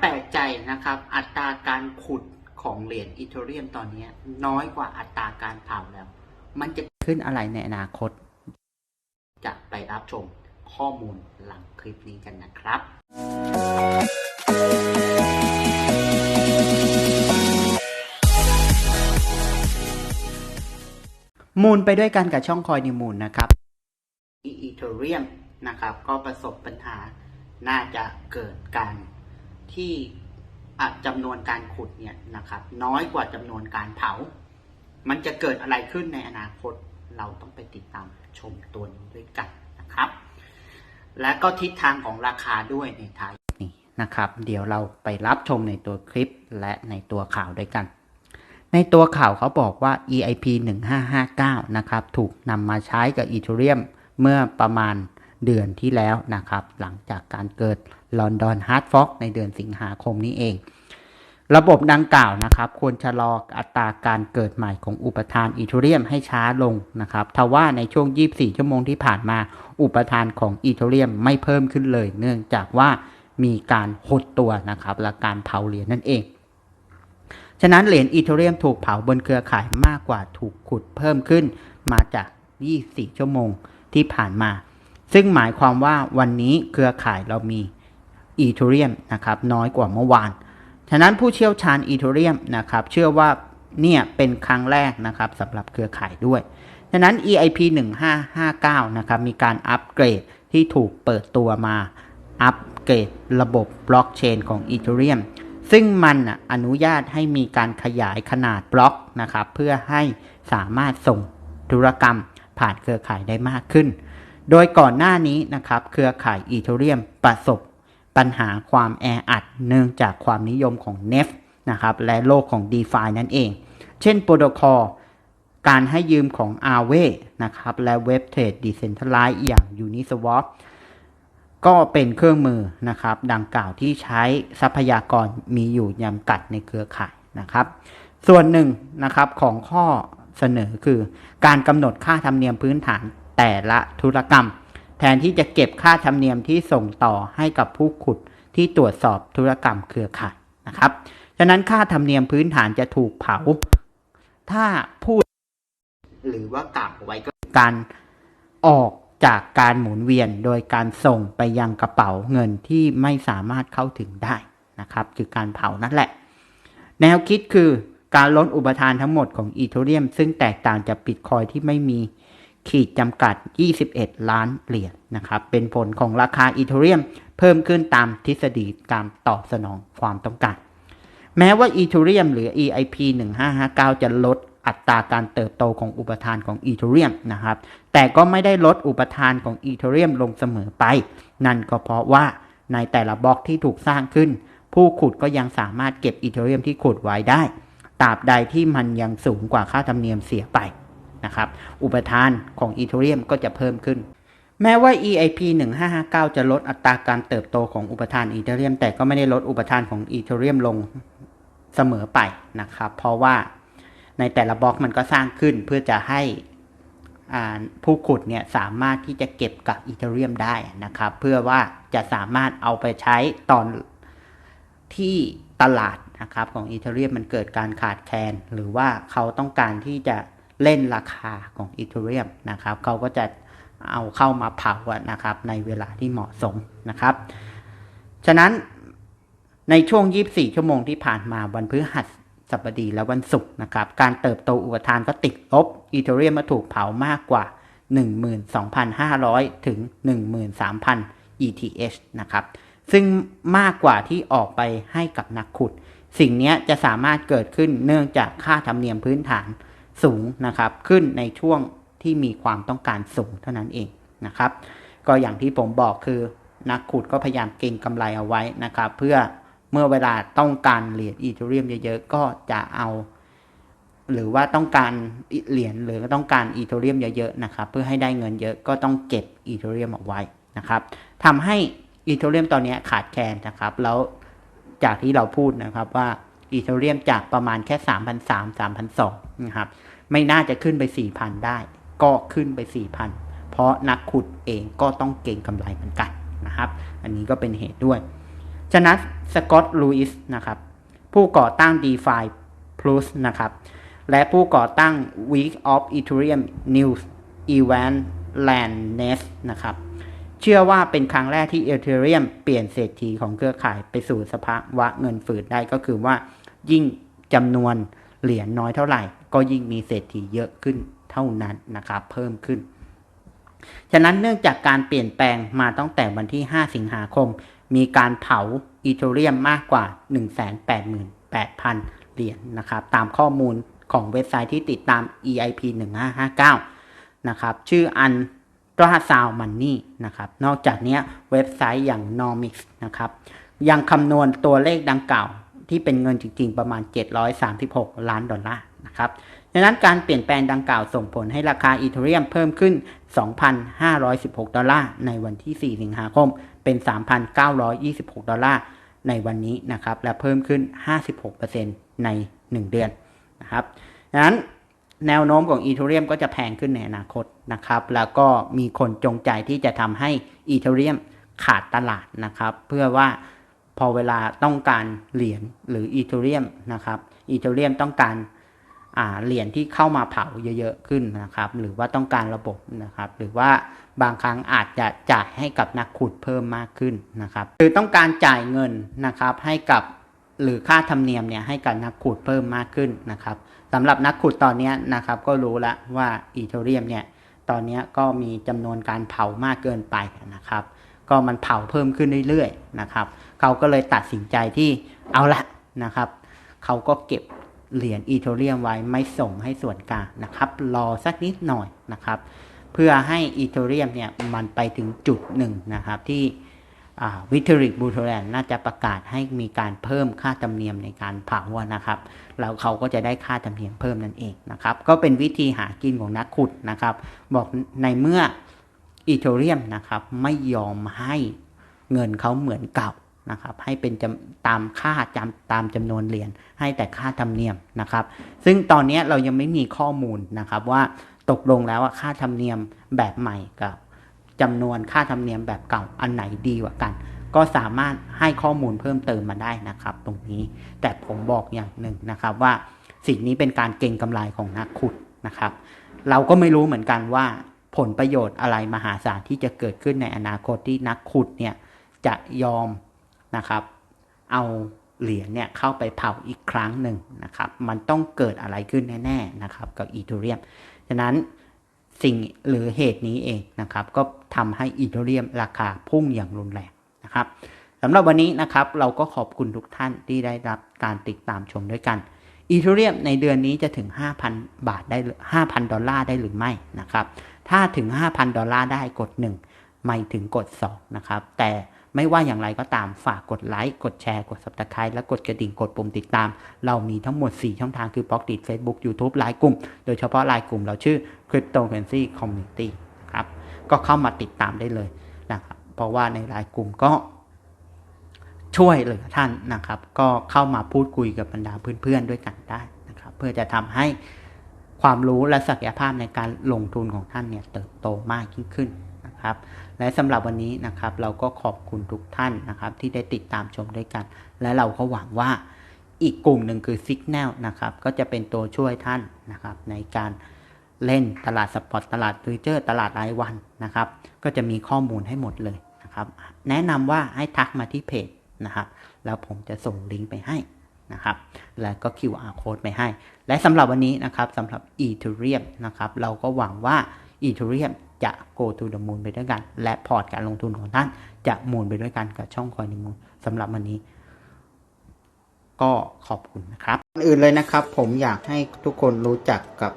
แปลกใจนะครับ อัตราการขุดของเหรียญอีเทเรียมตอนนี้น้อยกว่าอัตราการเผาแล้ว มันจะขึ้นอะไรในอนาคต จะไปรับชมข้อมูลหลังคลิปนี้กันนะครับ มูลไปด้วยกันกับช่องคอยนิวมูลนะครับอีเทเรียมนะครับ ก็ประสบปัญหาน่าจะเกิดการ ที่จำนวนการขุดเนี่ยนะครับ น้อยกว่าจำนวนการเผา มันจะเกิดอะไรขึ้นในอนาคตเราต้องไปติดตามชมตัวนี้ด้วยกันนะครับ และก็ทิศทางของราคาด้วยในท้ายนี้นะครับ เดี๋ยวเราไปรับชมในตัวคลิปและในตัวข่าวด้วยกัน ในตัวข่าวเขาบอกว่า EIP 1559 นะครับ ถูกนำมาใช้กับอีเทเรียมเมื่อประมาณ เดือนที่แล้วนะครับ หลังจากการเกิดลอนดอนฮาร์ดฟอกในเดือนสิงหาคมนี้เอง ระบบดังกล่าวนะครับ ควรชะลออัตราการเกิดใหม่ของอุปทานอีเทเรียมให้ช้าลงนะครับทว่าในช่วง 24 ชั่วโมงที่ผ่านมา อุปทานของอีเทเรียมไม่เพิ่มขึ้นเลย เนื่องจากว่ามีการหดตัวนะครับและการเผาเหรียญนั่นเองฉะนั้นเหรียญอีเทเรียมถูกเผาบนเครือข่ายมากกว่าถูกขุดเพิ่มขึ้นมาจาก 24 ชั่วโมงที่ผ่านมา ซึ่งหมายความว่าวันนี้เครือข่ายเรามีอีเทเรียมนะครับน้อยกว่าเมื่อวาน ฉะนั้นผู้เชี่ยวชาญอีเทเรียมนะครับเชื่อว่าเนี่ยเป็นครั้งแรกนะครับสำหรับเครือข่ายด้วย ฉะนั้น EIP 1559นะครับมีการอัปเกรดที่ถูกเปิดตัวมาอัปเกรดระบบบล็อกเชนของอีเทเรียมซึ่งมันอนุญาตให้มีการขยายขนาดบล็อกนะครับเพื่อให้สามารถส่งธุรกรรมผ่านเครือข่ายได้มากขึ้น โดยก่อนหน้านี้นะครับ เครือข่ายอีเทเรียมประสบปัญหาความแออัดเนื่องจากความนิยมของ n e f นะครับ และโลกของ d e f i นั่นเอง เช่นโปรโตคอลการให้ยืมของ a r w a y นะครับ และเว็บเทรด Decentralized อย่าง Uniswap ก็เป็นเครื่องมือนะครับ ดังกล่าวที่ใช้ทรัพยากรมีอยู่จำกัดในเครือข่ายนะครับ ส่วนหนึ่งนะครับของข้อเสนอคือการกำหนดค่าธรรมเนียมพื้นฐาน แต่ละธุรกรรม แทนที่จะเก็บค่าธรรมเนียมที่ส่งต่อให้กับผู้ขุดที่ตรวจสอบธุรกรรมเครือข่ายนะครับ ฉะนั้นค่าธรรมเนียมพื้นฐานจะถูกเผา ถ้าพูด หรือว่ากล่าวไว้ก็การออกจากการหมุนเวียนโดยการส่งไปยังกระเป๋าเงินที่ไม่สามารถเข้าถึงได้นะครับ คือการเผานั่นแหละ แนวคิดคือการลดอุปทานทั้งหมดของอีเทเรียม ซึ่งแตกต่างจากบิตคอยที่ไม่มี ขีดจำกัด 21 ล้านเหรียญนนะครับ เป็นผลของราคาอีเทเรียมเพิ่มขึ้นตามทฤษฎีการตอบสนองความต้องการ แม้ว่าอีเทเรียมหรือ EIP 1559 จะลดอัตราการเติบโตของอุปทานของอีเทเรียมนะครับ แต่ก็ไม่ได้ลดอุปทานของอีเทเรียมลงเสมอไป นั่นก็เพราะว่าในแต่ละบล็อกที่ถูกสร้างขึ้น ผู้ขุดก็ยังสามารถเก็บอีเทเรียมที่ขุดไว้ได้ ตราบใดที่มันยังสูงกว่าค่าธรรมเนียมเสียไป นะครับ อุปทานของอีเทเรียมก็จะเพิ่มขึ้น แม้ว่า EIP 1559 จะลดอัตราการเติบโตของอุปทานอีเทเรียม แต่ก็ไม่ได้ลดอุปทานของอีเทเรียมลงเสมอไปนะครับ เพราะว่าในแต่ละบล็อกมันก็สร้างขึ้นเพื่อจะให้ผู้ขุดเนี่ยสามารถที่จะเก็บกับอีเทเรียมได้นะครับ เพื่อว่าจะสามารถเอาไปใช้ตอนที่ตลาดนะครับของอีเทเรียมมันเกิดการขาดแคลนหรือว่าเขาต้องการที่จะ เล่นราคาของอีเทเรียมนะครับเขาก็จะเอาเข้ามาเผาอะนะครับในเวลาที่เหมาะสมนะครับ ฉะนั้นในช่วง 24 ชั่วโมงที่ผ่านมาวันพฤหัสบดีและวันศุกร์นะครับ การเติบโตอุปทานก็ติดลบอีเทเรียมมาถูกเผามากกว่า 12,500 ถึง 13,000 ETH นะครับ ซึ่งมากกว่าที่ออกไปให้กับนักขุด สิ่งนี้จะสามารถเกิดขึ้นเนื่องจากค่าธรรมเนียมพื้นฐาน สูงนะครับ ขึ้นในช่วงที่มีความต้องการสูงเท่านั้นเองนะครับ ก็อย่างที่ผมบอกคือนักขุดก็พยายามเก็งกำไรเอาไว้นะครับ เพื่อเมื่อเวลาต้องการเหรียญอีเทเรียมเยอะๆก็จะเอา หรือว่าต้องการเหรียญหรือต้องการอีเทเรียมเยอะๆนะครับ เพื่อให้ได้เงินเยอะก็ต้องเก็บอีเทเรียมเอาไว้นะครับทำให้อีเทเรียมตอนนี้ขาดแคลนนะครับ แล้วจากที่เราพูดนะครับว่า อีเทเรียมจากประมาณแค่ 3,300 3,200นะครับ ไม่น่าจะขึ้นไป 4,000 ได้ ก็ขึ้นไป 4,000 เพราะนักขุดเองก็ต้องเก่งกำไรเหมือนกันนะครับ อันนี้ก็เป็นเหตุด้วย ชนะสกอตลูอิสนะครับ ผู้ก่อตั้ง DeFi Plus นะครับ และผู้ก่อตั้ง Week of Ethereum News Event Landness นะครับเชื่อว่าเป็นครั้งแรกที่ Ethereum เปลี่ยนเศรษฐีของเครือข่ายไปสู่สภาวะเงินฝืดได้ก็คือว่า ยิ่งจำนวนเหรียญน้อยเท่าไหร่ ก็ยิ่งมีเศรษฐีเยอะขึ้นเท่านั้นนะครับ เพิ่มขึ้น ฉะนั้นเนื่องจากการเปลี่ยนแปลงมาตั้งแต่วันที่ 5 สิงหาคม มีการเผาอีเทเรียมมากกว่า 188,000 เหรียญนนะครับ ตามข้อมูลของเว็บไซต์ที่ติดตาม EIP 1559นะครับชื่ออันตราซาวมันนี่นะครับ นอกจากนี้เว็บไซต์อย่าง Normix นะครับ ยังคำนวณตัวเลขดังกล่าว ที่เป็นเงินจริง ๆ ประมาณ 736 ล้านดอลลาร์นะครับดังนั้นการเปลี่ยนแปลงดังกล่าวส่งผลให้ราคาอีเทเรียมเพิ่มขึ้น 2,516 ดอลลาร์ในวันที่ 4 สิงหาคม เป็น 3,926 ดอลลาร์ในวันนี้นะครับและเพิ่มขึ้น 56%ใน 1 เดือนนะครับดังนั้นแนวโน้มของอีเทเรียมก็จะแพงขึ้นในอนาคตนะครับ แล้วก็มีคนจงใจที่จะทำให้อีเทเรียมขาดตลาดนะครับ เพื่อว่า พอเวลาต้องการเหรียญหรืออีเทเรียมนะครับอีเทเรียมต้องการเหรียญที่เข้ามาเผาเยอะๆขึ้นนะครับ หรือว่าต้องการระบบนะครับ หรือว่าบางครั้งอาจจะจ่ายให้กับนักขุดเพิ่มมากขึ้นนะครับหรือต้องการจ่ายเงินนะครับให้กับหรือค่าธรรมเนียมเนี่ยให้กับนักขุดเพิ่มมากขึ้นนะครับสำหรับนักขุดตอนนี้นะครับก็รู้แล้วว่าอีเทเรียมเนี่ยตอนนี้ก็มีจำนวนการเผามากเกินไปนะครับ ก็มันเผาเพิ่มขึ้นเรื่อยๆนะครับ เขาก็เลยตัดสินใจที่เอาละนะครับ เขาก็เก็บเหรียญอีเทเรียมไว้ไม่ส่งให้ส่วนกลางนะครับ รอสักนิดหน่อยนะครับ เพื่อให้อีเทเรียมเนี่ยมันไปถึงจุดหนึ่งนะครับที่วิทริกบูโทแลนน่าจะประกาศให้มีการเพิ่มค่าธรรมเนียมในการเผานะครับ แล้วเขาก็จะได้ค่าธรรมเนียมเพิ่มนั่นเองนะครับ ก็เป็นวิธีหากินของนักขุดนะครับ บอกในเมื่ออีเทเรียมนะครับไม่ยอมให้เงินเขาเหมือนเก่า นะครับให้เป็นตามค่าจำตามจำนวนเหรียญให้แต่ค่าธรรมเนียมนะครับ ซึ่งตอนนี้เรายังไม่มีข้อมูลนะครับว่าตกลงแล้วว่าค่าธรรมเนียมแบบใหม่กับจำนวนค่าธรรมเนียมแบบเก่าอันไหนดีกว่ากัน ก็สามารถให้ข้อมูลเพิ่มเติมมาได้นะครับ ตรงนี้แต่ผมบอกอย่างหนึ่งนะครับว่าสิ่งนี้เป็นการเก่งกำไรของนักขุดนะครับ เราก็ไม่รู้เหมือนกันว่าผลประโยชน์อะไรมหาศาลที่จะเกิดขึ้นในอนาคตที่นักขุดเนี่ยจะยอม นะครับ เอาเหรียญเนี่ยเข้าไปเผาอีกครั้งหนึ่งนะครับ มันต้องเกิดอะไรขึ้นแน่ๆนะครับกับอีทูเรียม ฉะนั้นสิ่งหรือเหตุนี้เองนะครับ ก็ทำให้อีเทเรียมราคาพุ่งอย่างรุนแรงนะครับสำหรับวันนี้นะครับเราก็ขอบคุณทุกท่านที่ได้รับการติดตามชมด้วยกันอีเทเรียมในเดือนนี้จะถึง 5,000 บาทได้ 5,000 ดอลลาร์ได้หรือไม่นะครับ ถ้าถึง 5,000 ดอลลาร์ได้กด 1 ไม่ถึงกด 2 นะครับ แต่ ไม่ว่าอย่างไรก็ตามฝากกดไลค์กดแชร์ กด subscribe และกดกระดิ่งกดปุ่มติดตาม เรามีทั้งหมด 4 ช่องทางคือบ็อกดิ Facebook YouTube ไลน์กลุ่ม โดยเฉพาะไลน์กลุ่มเราชื่อ Cryptocurrency Community ครับก็เข้ามาติดตามได้เลยนะครับเพราะว่าในไลน์กลุ่มก็ช่วยเหลือท่านนะครับ ก็เข้ามาพูดคุยกับบรรดาเพื่อนๆด้วยกันได้นะครับ เพื่อจะทำให้ความรู้และศักยภาพในการลงทุนของท่านเนี่ยเติบโตมากยิ่งขึ้น นะครับ และสำหรับวันนี้นะครับเราก็ขอบคุณทุกท่านนะครับ ที่ได้ติดตามชมด้วยกัน และเราก็หวังว่าอีกกลุ่มหนึ่งคือ Signal นะครับ ก็จะเป็นตัวช่วยท่านนะครับ ในการเล่นตลาดสปอร์ตตลาดฟิวเจอร์ ตลาดรายวันนะครับ ก็จะมีข้อมูลให้หมดเลยนะครับ แนะนำว่าให้ทักมาที่เพจนะครับ แล้วผมจะส่งลิงก์ไปให้นะครับ แล้วก็ QR code ไปให้ และสำหรับวันนี้นะครับสำหรับ Ethereum นะครับ เราก็หวังว่า Ethereum จะ go to the moon ไปด้วยกัน และพอร์ตการลงทุนของท่านจะมูนไปด้วยกันกับช่องคอยนิมูนสำหรับวันนี้ ก็ขอบคุณนะครับอื่นเลยนะครับ ผมอยากให้ทุกคนรู้จักกับ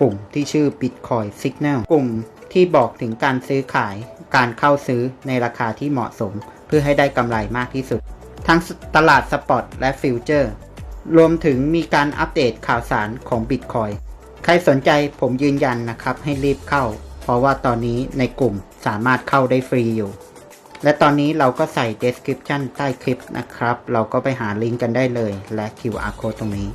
กลุ่มที่ชื่อ Bitcoin Signal กลุ่มที่บอกถึงการซื้อขายการเข้าซื้อในราคาที่เหมาะสม เพื่อให้ได้กำไรมากที่สุด ทั้งตลาดสปอตและฟิวเจอร์รวมถึงมีการอัปเดตข่าวสารของ Bitcoin ใครสนใจผมยืนยันนะครับให้รีบเข้า เพราะว่าตอนนี้ในกลุ่มสามารถเข้าได้ฟรีอยู่ และตอนนี้เราก็ใส่ description ใต้คลิปนะครับ เราก็ไปหาลิงก์กันได้เลยและ QR code ตรงนี้